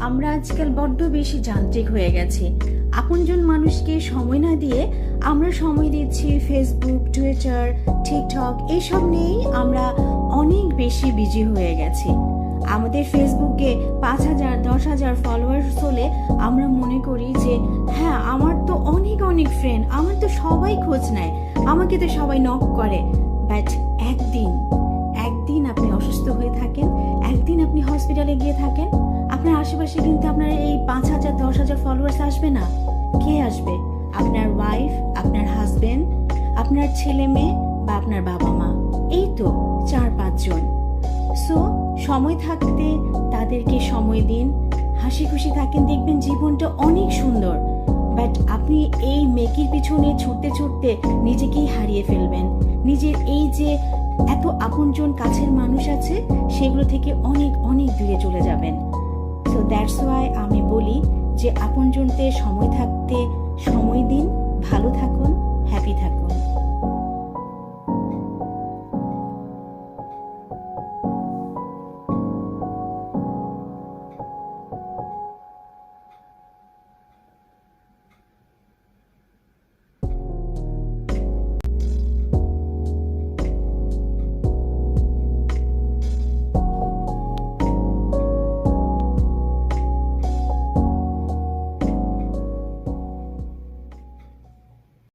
আমরা আজকাল বড্ড বেশি যান্ত্রিক হয়ে গেছি। আপনজন মানুষকে সময় না দিয়ে আমরা সময় দিচ্ছি ফেসবুক টুইটার টিকটক এইসব নিয়েই আমরা অনেক বেশি বিজি হয়ে গেছি। আমাদের ফেসবুকে পাঁচ হাজার, দশ হাজার ফলোয়ার্স হলে আমরা মনে করি যে হ্যাঁ আমার তো অনেক অনেক ফ্রেন্ড আমার তো সবাই খোঁজ নেয়, আমাকে তো সবাই নক করে। বাট একদিন একদিন আপনি অসুস্থ হয়ে থাকেন, একদিন আপনি হসপিটালে গিয়ে থাকেন দশ হাজার ফলোয়ার্স আসবে না? কে আসবে? আপনার ওয়াইফ আপনার হাজবেন্ড আপনার ছেলে মেয়ে বা আপনার বাবা মা? এই তো চার পাঁচজন সো সময় থাকতে তাদেরকে সময় দিন, হাসি খুশি থাকেন, দেখবেন জীবনটা অনেক সুন্দর। বাট আপনি এই মেকির পিছনে ছুটতে ছুটতে নিজেকেই হারিয়ে ফেলবেন। নিজের এই যে এত আপনজন কাছের মানুষ আছে, সেগুলো থেকে অনেক অনেক দূরে চলে যাবেন। সো দ্যাটস ওয়াই আমি বলি যে আপনজনতে সময় থাকতে সময় দিন ভালো থাকুন